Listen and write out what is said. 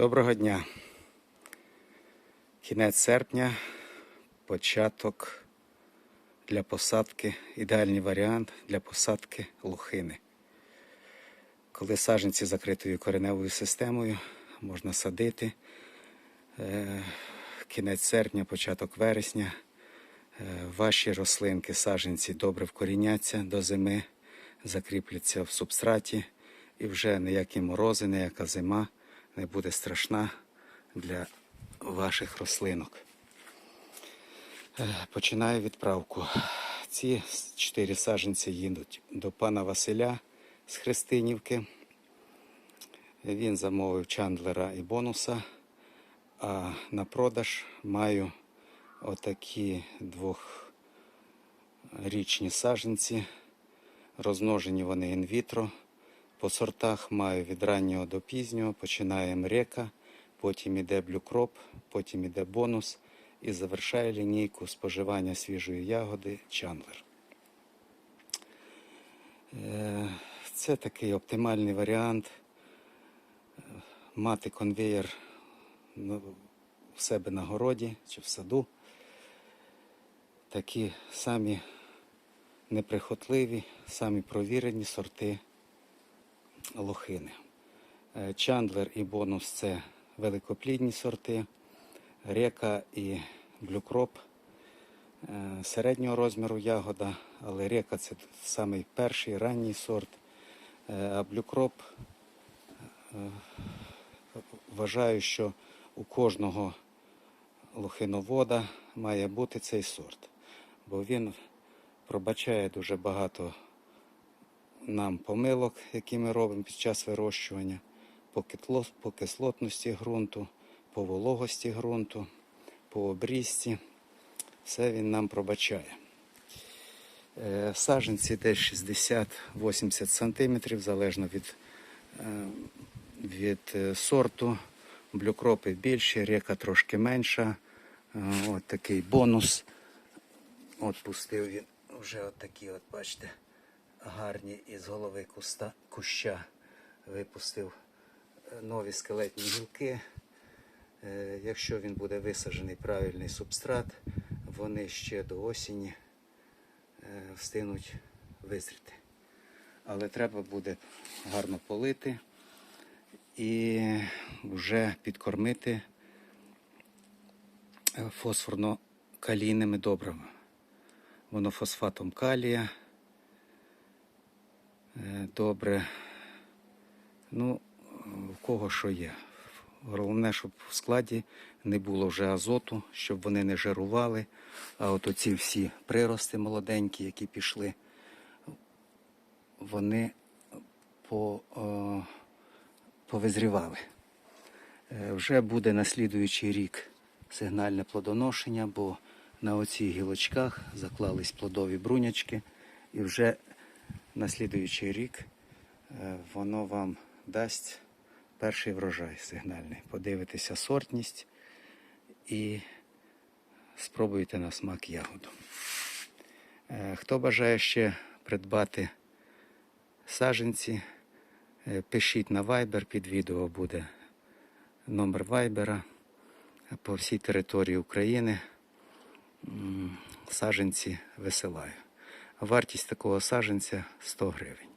Доброго дня. Кінець серпня, початок для посадки, ідеальний варіант для посадки лухини. Коли саджанці закритою кореневою системою, можна садити. Е, Кінець серпня, початок вересня. Е, Ваші рослинки, саджанці добре вкоріняться до зими, закріпляться в субстраті, і вже ніякі морози, ніяка зима не буде страшна для ваших рослинок. Е, Починаю відправку. Ці чотири саджанці їдуть до пана Василя з Христинівки. Він замовив чандлера і бонуса. А на продаж маю отакі двохрічні саджанці. Розмножені вони інвітро. По сортах маю від раннього до пізнього. Починає мрека, потім іде блюкроп, потім іде бонус і завершає лінійку споживання свіжої ягоди чандлер. Е, Це такий оптимальний варіант. Мати конвеєр ну, в себе на городі чи в саду. Такі самі неприхотливі, самі провірені сорти лохини. Е, Чандлер і бонус це великоплідні сорти, река і блюкроп е, середнього розміру ягода, але река це самий перший ранній сорт, Е, а блюкроп вважаю, що у кожного лохиновода має бути цей сорт, бо він пробачає дуже багато нам помилок, які ми робимо під час вирощування, по, кислотності ґрунту, по вологості ґрунту, по обрізці. Все він нам пробачає. Е, Саджанці десь 60-80 см, залежно від, е, від е, сорту. Блюкропи більші, река трошки менша. От такий бонус. От пустив він вже от такі, от бачите, гарні із голови куста, куща випустив е, нові скелетні гілки. Е, Якщо він буде висаджений правильний субстрат, вони ще до осені е, встигнуть визріти. Але треба буде гарно полити і вже підкормити фосфорно-калійними добривами. Воно фосфатом калія. Е, Добре. Ну, в кого що є. Головне, щоб в складі не було вже азоту, щоб вони не жирували. А от оці всі прирости молоденькі, які пішли, вони по, о, повизрівали. Е, Вже буде на слідуючий рік сигнальне плодоношення, бо на оцих гілочках заклались плодові брунячки, і вже на слідуючий рік е, воно вам дасть перший врожай сигнальний. Подивитися сортність і спробуйте на смак ягоду. Е, Хто бажає ще придбати саженці, е, пишіть на Viber, під відео буде номер Вайбера по всій території України. Саженці висилаю. Вартість такого саженця 100 гривень.